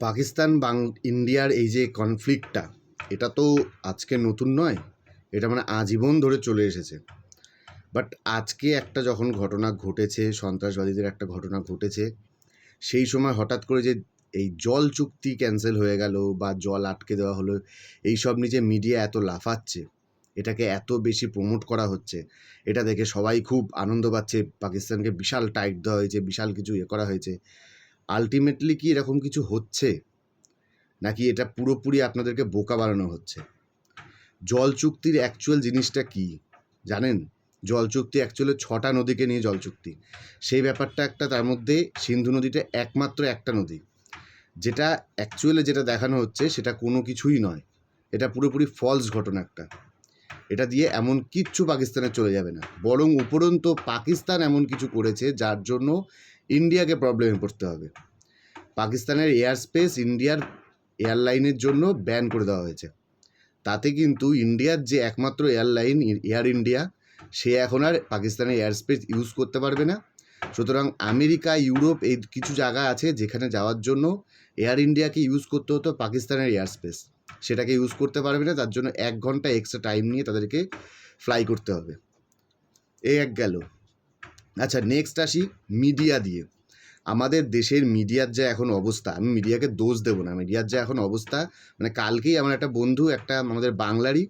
পাকিস্তান বাং, ইন্ডিয়ার এই যে কনফ্লিক্টটা এটা তো আজকে নতুন নয়, এটা মানে আজীবন ধরে চলে এসেছে। বাট আজকে একটা যখন ঘটনা ঘটেছে, সন্ত্রাসবাদীদের একটা ঘটনা ঘটেছে, সেই সময় হঠাৎ করে যে এই জল চুক্তি ক্যান্সেল হয়ে গেল বা জল আটকে দেওয়া হলো, এই সব নিয়ে যে মিডিয়া এত লাফাচ্ছে, এটাকে এত বেশি প্রমোট করা হচ্ছে, এটা দেখে সবাই খুব আনন্দ পাচ্ছে, পাকিস্তানকে বিশাল টাইট দেওয়া হয়েছে, বিশাল কিছু ইয়ে করা হয়েছে। আলটিমেটলি কি এরকম কিছু হচ্ছে? নাকি এটা পুরোপুরি আপনাদেরকে বোকা বানানো হচ্ছে? জল চুক্তির অ্যাকচুয়াল জিনিসটা কি? জানেন? জল চুক্তি অ্যাকচুয়ালি ছটা নদীকে নিয়ে জল চুক্তি। সেই ব্যাপারটা একটা তার মধ্যে সিন্ধু নদীটা একমাত্র একটা নদী। যেটা অ্যাকচুয়ালি যেটা দেখানো হচ্ছে সেটা কোনো কিছুই নয়। এটা পুরোপুরি ফলস ঘটনা একটা। এটা দিয়ে এমন কিচ্ছু পাকিস্তানে চলে যাবে না। বরং উপরন্ত পাকিস্তান এমন কিছু করেছে যার জন্য ইন্ডিয়াকে প্রবলেমে পড়তে হবে। পাকিস্তানের এয়ার স্পেস ইন্ডিয়ার এয়ারলাইনের জন্য ব্যান করে দেওয়া হয়েছে। তাতে কিন্তু ইন্ডিয়ার যে একমাত্র এয়ারলাইন এয়ার ইন্ডিয়া সে এখন আর পাকিস্তানের এয়ার স্পেস ইউজ করতে পারবে না। সুতরাং আমেরিকা, ইউরোপ এই কিছু জায়গা আছে যেখানে যাওয়ার জন্য এয়ার ইন্ডিয়াকে ইউজ করতে হতো পাকিস্তানের এয়ার স্পেস সেটাকে ইউজ করতে পারবে না, তার জন্য এক ঘণ্টা এক্সট্রা টাইম নিয়ে তাদেরকে ফ্লাই করতে হবে। এই এক গেল। আচ্ছা নেক্সট আসি মিডিয়া দিয়ে। আমাদের দেশের মিডিয়ার যা এখন অবস্থা, আমি মিডিয়াকে দোষ দেবো না। মিডিয়ার যা এখন অবস্থা মানে কালকেই আমার একটা বন্ধু, একটা আমাদের বাংলারই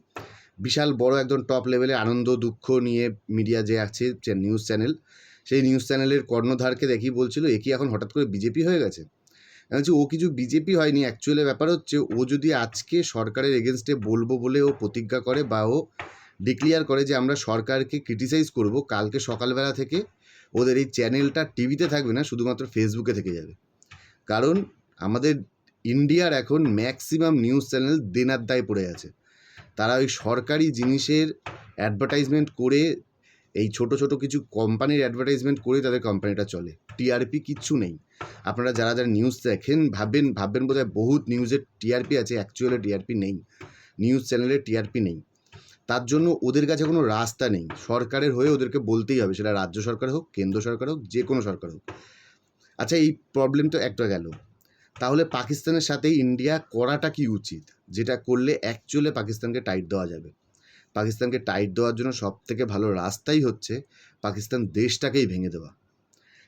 বিশাল বড় একদম টপ লেভেলে আনন্দ, দুঃখ নিয়ে মিডিয়া যে আছে নিউজ চ্যানেল সেই নিউজ চ্যানেলের কর্ণধারকে দেখি বলছিল, এ কি এখন হঠাৎ করে বিজেপি হয়ে গেছে? বলছি, ও কিছু বিজেপি হয়নি। অ্যাকচুয়ালি ব্যাপার হচ্ছে, ও যদি আজকে সরকারের এগেনস্টে বলব বলে ও প্রতিজ্ঞা করে বা ও ডিক্লিয়ার করে যে আমরা সরকারকে ক্রিটিসাইজ করব, কালকে সকালবেলা থেকে ওদের এই চ্যানেলটা টিভিতে থাকবে না, শুধুমাত্র ফেসবুকে থেকে যাবে। কারণ আমাদের ইন্ডিয়ার এখন ম্যাক্সিমাম নিউজ চ্যানেল দেনার দায় পড়ে আছে। তারা ওই সরকারি জিনিসের অ্যাডভার্টাইজমেন্ট করে, এই ছোট ছোট কিছু কোম্পানির অ্যাডভার্টাইজমেন্ট করে তাদের কোম্পানিটা চলে। টিআরপি কিচ্ছু নেই। আপনারা যারা যারা নিউজ দেখেন ভাববেন ভাববেন বোধহয় বহুত নিউজের টিআরপি আছে অ্যাকচুয়ালি টিআরপি নেই। নিউজ চ্যানেলে টিআরপি নেই। তার জন্য ওদের কাছে কোনো রাস্তা নেই। সরকারের হয়ে ওদেরকে বলতেই হবে, সেটা রাজ্য সরকার হোক, কেন্দ্র সরকার হোক, যে কোনো সরকার হোক। আচ্ছা এই প্রবলেম তো একটা গেল। তাহলে পাকিস্তানের সাথে ইন্ডিয়া করাটা কি উচিত? যেটা করলে অ্যাকচুয়ালি পাকিস্তানকে টাইট দেওয়া যাবে। পাকিস্তানকে টাইট দেওয়ার জন্য সব থেকে ভালো রাস্তাই হচ্ছে পাকিস্তান দেশটাকেই ভেঙে দেওয়া।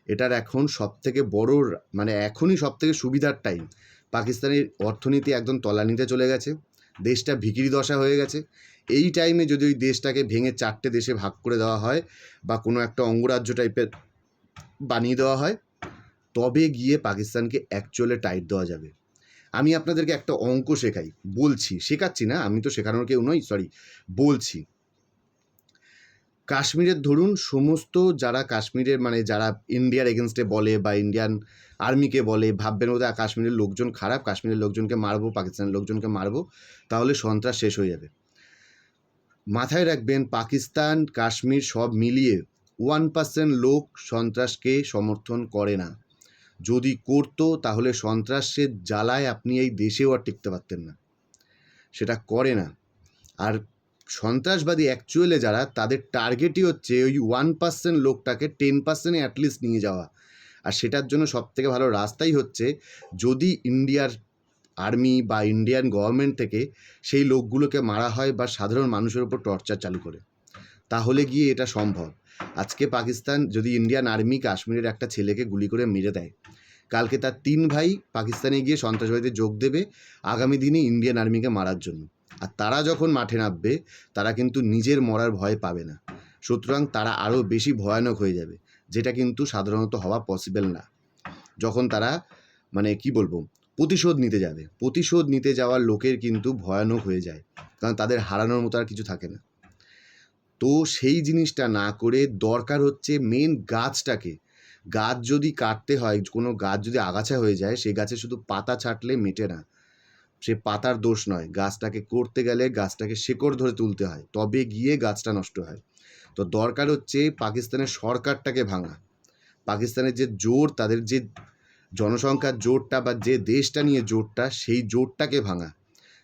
এটার এখন সব থেকে বড় মানে এখনই সব থেকে সুবিধার টাইম পাকিস্তানের অর্থনীতি একদম তলানিতে চলে গেছে। দেশটা ভিকিরি দশা হয়ে গেছে। এই টাইমে যদি ওই দেশটাকে ভেঙে চারটে দেশে ভাগ করে দেওয়া হয় বা কোনো একটা অঙ্গরাজ্য টাইপের বানিয়ে দেওয়া হয়, তবে গিয়ে পাকিস্তানকে অ্যাকচুয়ালি টাইট দেওয়া যাবে। আমি আপনাদেরকে একটা অঙ্ক শেখাই। বলছি, শেখাচ্ছি না, আমি তো শেখানোর কেউ নই সরি বলছি। কাশ্মীরের ধরুন সমস্ত যারা কাশ্মীরের মানে যারা ইন্ডিয়ার এগেনস্টে বলে বা ইন্ডিয়ান আর্মিকে বলে, ভাববেন বোধহয় কাশ্মীরের লোকজন খারাপ, কাশ্মীরের লোকজনকে মারবো, পাকিস্তানের লোকজনকে মারবো, তাহলে সন্ত্রাস শেষ হয়ে যাবে। মাথায় রাখবেন, পাকিস্তান, কাশ্মীর সব মিলিয়ে ওয়ান পার্সেন্ট লোক সন্ত্রাসকে সমর্থন করে না। যদি করতো, তাহলে সন্ত্রাসের জ্বালায় আপনি এই দেশেও আর টিকতে পারতেন না। সেটা করে না। আর সন্ত্রাসবাদী অ্যাকচুয়ালি যারা, তাদের টার্গেটই হচ্ছে ওই ওয়ান পার্সেন্ট লোকটাকে টেন পার্সেন্টে অ্যাটলিস্ট নিয়ে যাওয়া। আর সেটার জন্য সবথেকে ভালো রাস্তাই হচ্ছে, যদি ইন্ডিয়ার আর্মি বা ইন্ডিয়ান গভর্নমেন্ট থেকে সেই লোকগুলোকে মারা হয় বা সাধারণ মানুষের উপর টর্চার চালু করে, তাহলে গিয়ে এটা সম্ভব। আজকে পাকিস্তান যদি ইন্ডিয়ান আর্মি কাশ্মীরের একটা ছেলেকে গুলি করে মেরে দেয়, কালকে তার তিন ভাই পাকিস্তানে গিয়ে সন্ত্রাসবাদীতে যোগ দেবে, আগামী দিনে ইন্ডিয়ান আর্মিকে মারার জন্য। আর তারা যখন মাঠে নামবে, তারা কিন্তু নিজের মরার ভয় পাবে না। সুতরাং তারা আরও বেশি ভয়ানক হয়ে যাবে, যেটা কিন্তু সাধারণত হওয়া পসিবল না। যখন তারা মানে কি বলব, প্রতিশোধ নিতে যাবে। প্রতিশোধ নিতে যাওয়ার লোকের কিন্তু ভয়ানক হয়ে যায়, কারণ তাদের হারানোর মতো আর কিছু থাকে না। তো সেই জিনিসটা না করে দরকার হচ্ছে মেন গাছটাকে। গাছ যদি কাটতে হয়, কোনো গাছ যদি আগাছা হয়ে যায় সেই গাছে শুধু পাতা ছাঁটলে মেটে না। সে পাতার দোষ নয়। গাছটাকে করতে গেলে গাছটাকে শেকড় ধরে তুলতে হয়। তবে গিয়ে গাছটা নষ্ট হয়। তো দরকার হচ্ছে পাকিস্তানের সরকারটাকে ভাঙা। পাকিস্তানের যে জোর, তাদের যে জনসংখ্যার জোরটা বা যে দেশটা নিয়ে জোরটা, সেই জোরটাকে ভাঙা।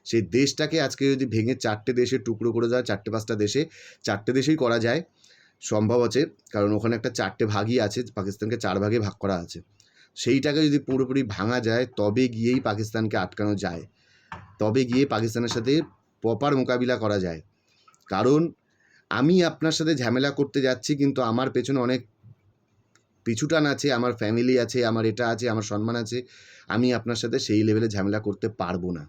সেই দেশটাকে আজকে যদি ভেঙে চারটে দেশে টুকরো করে দেওয়া চারটে পাঁচটা দেশে, চারটে দেশেই করা যায়। সম্ভব আছে, কারণ ওখানে একটা চারটে ভাগই আছে, পাকিস্তানকে চার ভাগে ভাগ করা আছে। সেইটাকে যদি পুরোপুরি ভাঙা যায়, তবে গিয়েই পাকিস্তানকে আটকানো যায়। তবে গিয়ে পাকিস্তানের সাথে প্রপার মোকাবিলা করা যায়। কারণ, আমি আপনার সাথে ঝামেলা করতে যাচ্ছি, কিন্তু আমার পেছনে অনেক পিছুটান আছে, আমার ফ্যামিলি আছে, আমার এটা আছে, আমার সম্মান আছে, আমি আপনার সাথে সেই লেভেলে ঝামেলা করতে পারব না।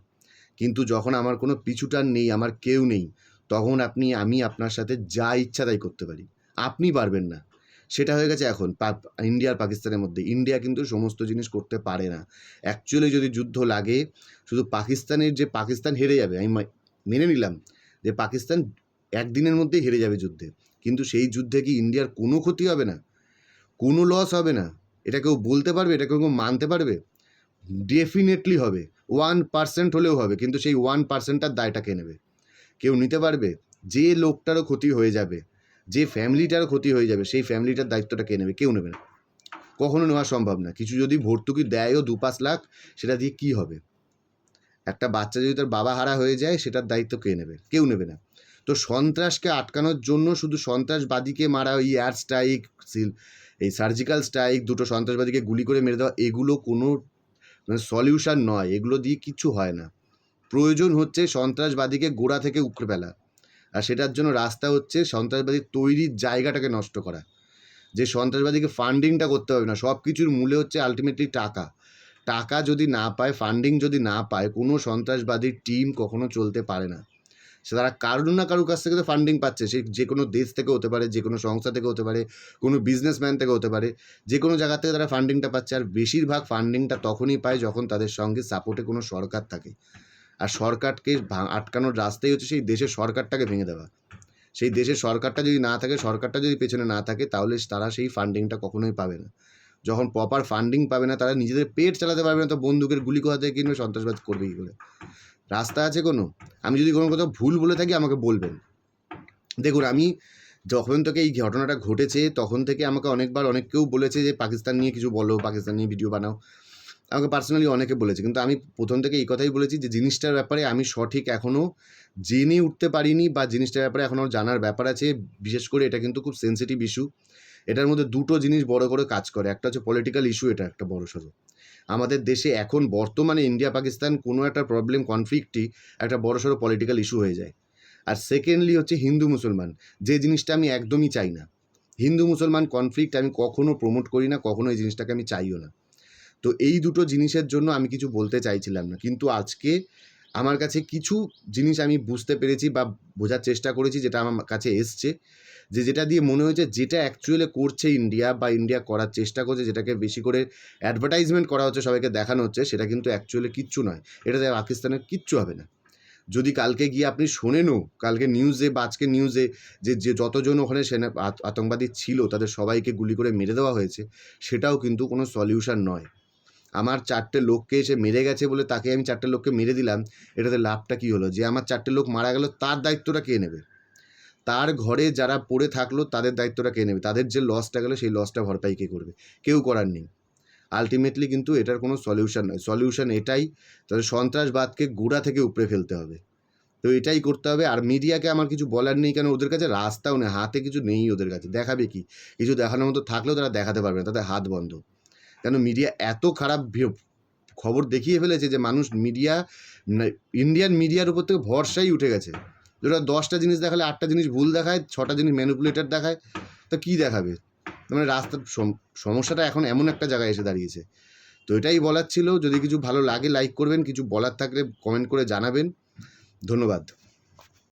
কিন্তু যখন আমার কোনো পিছুটান নেই, আমার কেউ নেই, তখন আপনি, আমি আপনার সাথে যা ইচ্ছা তাই করতে পারি। আপনি পারবেন না। সেটা হয়ে গেছে এখন ইন্ডিয়া আর পাকিস্তানের মধ্যে। ইন্ডিয়া কিন্তু সমস্ত জিনিস করতে পারে না। অ্যাকচুয়ালি যদি যুদ্ধ লাগে, শুধু পাকিস্তানের যে পাকিস্তান হেরে যাবে, আমি মেনে নিলাম যে পাকিস্তান একদিনের মধ্যেই হেরে যাবে যুদ্ধে। কিন্তু সেই যুদ্ধে কি ইন্ডিয়ার কোনো ক্ষতি হবে না? কোনো লস হবে না? এটা কেউ বলতে পারবে? এটা কেউ মানতে পারবে? ডেফিনেটলি হবে। ওয়ান পার্সেন্ট হলেও হবে, কিন্তু সেই ওয়ান পার্সেন্টটার দায়টা কে নেবে? কেউ নিতে পারবে? যে লোকটারও ক্ষতি হয়ে যাবে। যে ফ্যামিলিটার ক্ষতি হয়ে যাবে, সেই ফ্যামিলিটার দায়িত্বটা কে নেবে? কেউ নেবে না। কখনো নেওয়া সম্ভব না। কিছু যদি ভর্তুকি দেয়ও দু পাঁচ লাখ, সেটা দিয়ে কী হবে? একটা বাচ্চা যদি তার বাবা হারা হয়ে যায়, সেটার দায়িত্ব কে নেবে? কেউ নেবে না। তো সন্ত্রাসকে আটকানোর জন্য শুধু সন্ত্রাসবাদীকে মারা, ওই এয়ার স্ট্রাইক সিল এই সার্জিক্যাল স্ট্রাইক দুটো সন্ত্রাসবাদীকে গুলি করে মেরে দেওয়া, এগুলো কোনো মানে সলিউশন নয়। এগুলো দিয়ে কিচ্ছু হয় না। প্রয়োজন হচ্ছে সন্ত্রাসবাদীকে গোড়া থেকে উকড়ে ফেলা। আর সেটার জন্য রাস্তা হচ্ছে সন্ত্রাসবাদী তৈরির জায়গাটাকে নষ্ট করা। যে সন্ত্রাসবাদীকে ফান্ডিংটা করতে হবে না সব কিছুর মূলে হচ্ছে আলটিমেটলি টাকা। টাকা যদি না পায় ফান্ডিং যদি না পায়, কোনো সন্ত্রাসবাদীর টিম কখনো চলতে পারে না। সে তারা কারোর না কারোর কাছ থেকে তো ফান্ডিং পাচ্ছে। সে যে কোনো দেশ থেকে হতে পারে যে কোনো সংস্থা থেকে হতে পারে, কোনো বিজনেসম্যান থেকে হতে পারে যে কোনো জায়গা থেকে তারা ফান্ডিংটা পাচ্ছে। আর বেশিরভাগ ফান্ডিংটা তখনই পায় যখন তাদের সঙ্গে সাপোর্টে কোনো সরকার থাকে। আর সরকারকে আটকানোর রাস্তাই হচ্ছে সেই দেশের সরকারটাকে ভেঙে দেওয়া। সেই দেশের সরকারটা যদি না থাকে, সরকারটা যদি পেছনে না থাকে, তাহলে তারা সেই ফান্ডিংটা কখনোই পাবে না। যখন প্রপার ফান্ডিং পাবে না, তারা নিজেদের পেট চালাতে পারবে না, তো বন্দুকের গুলি কোথা থেকে কিনবে, সন্ত্রাসবাদ করবে কী করে রাস্তা আছে কোনো? আমি যদি কোনো কোথাও ভুল বলে থাকি, আমাকে বলবেন। দেখুন, আমি যখন থেকে এই ঘটনাটা ঘটেছে, তখন থেকে আমাকে অনেকবার অনেক কেউ বলেছে যে, পাকিস্তান নিয়ে কিছু বলো, পাকিস্তান নিয়ে ভিডিও বানাও। আমাকে পার্সোনালি অনেকে বলেছে, কিন্তু আমি প্রথম থেকে এই কথাই বলেছি যে জিনিসটার ব্যাপারে আমি সঠিক এখনও জেনে উঠতে পারিনি বা জিনিসটার ব্যাপারে এখনও জানার ব্যাপার আছে। বিশেষ করে এটা কিন্তু খুব সেন্সিটিভ ইস্যু এটার মধ্যে দুটো জিনিস বড় করে কাজ করে। একটা হচ্ছে পলিটিক্যাল ইস্যু এটা একটা বড় সড়ো। আমাদের দেশে এখন বর্তমানে ইন্ডিয়া পাকিস্তান কোনো একটা প্রবলেম কনফ্লিক্টই একটা বড় সড়ো পলিটিক্যাল ইস্যু হয়ে যায়। আর সেকেন্ডলি হচ্ছে হিন্দু, মুসলমান। যে জিনিসটা আমি একদমই চাই না। হিন্দু, মুসলমান কনফ্লিক্ট আমি কখনো প্রমোট করি না, কখনো এই জিনিসটাকে আমি চাইও না। তো এই দুটো জিনিসের জন্য আমি কিছু বলতে চাইছিলাম না। কিন্তু আজকে আমার কাছে কিছু জিনিস আমি বুঝতে পেরেছি বা বোঝার চেষ্টা করেছি যেটা আমার কাছে এসছে যে যেটা দিয়ে মনে হয়েছে যেটা অ্যাকচুয়ালি করছে ইন্ডিয়া বা ইন্ডিয়া করার চেষ্টা করছে, যেটাকে বেশি করে অ্যাডভার্টাইজমেন্ট করা হচ্ছে, সবাইকে দেখানো হচ্ছে, সেটা কিন্তু অ্যাকচুয়ালি কিচ্ছু নয়। এটাতে পাকিস্তানের কিচ্ছু হবে না। যদি কালকে গিয়ে আপনি শোনেনও কালকে নিউজে বা আজকে নিউজে যে যে যতজন ওখানে সেনা আতঙ্কবাদী ছিল, তাদের সবাইকে গুলি করে মেরে দেওয়া হয়েছে, সেটাও কিন্তু কোনো সলিউশন নয়। আমার চারটে লোককে এসে মেরে গেছে বলে তাকে আমি চারটে লোককে মেরে দিলাম, এটাতে লাভটা কী হলো? যে আমার চারটে লোক মারা গেল, তার দায়িত্বটা কে নেবে? তার ঘরে যারা পড়ে থাকল, তাদের দায়িত্বটা কে নেবে? তাদের যে লসটা গেলো, সেই লসটা ভরপাই কে করবে? কেউ করার নেই। আলটিমেটলি কিন্তু এটার কোনো সলিউশন নয়। সলিউশন এটাই তাদের সন্ত্রাসবাদকে গোড়া থেকে উপড়ে ফেলতে হবে। তো এটাই করতে হবে। আর মিডিয়াকে আমার কিছু বলার নেই কেন? ওদের কাছে রাস্তাও নেই, হাতে কিছু নেই ওদের কাছে। দেখাবে কি? কিছু দেখানোর মতো থাকলেও তারা দেখাতে পারবে না, তাদের হাত বন্ধ। কেন মিডিয়া এত খারাপ খবর দেখিয়ে ফেলেছে যে মানুষ মিডিয়া ইন্ডিয়ান মিডিয়ার উপর থেকে ভরসাই উঠে গেছে। যেটা দশটা জিনিস দেখালে আটটা জিনিস ভুল দেখায়, ছটা জিনিস ম্যানিপুলেটার দেখায়, তো কী দেখাবে? মানে রাস্তার সম- সমস্যাটা এখন এমন একটা জায়গায় এসে দাঁড়িয়েছে। তো এটাই বলার ছিল। যদি কিছু ভালো লাগে লাইক করবেন। কিছু বলার থাকলে কমেন্ট করে জানাবেন। ধন্যবাদ।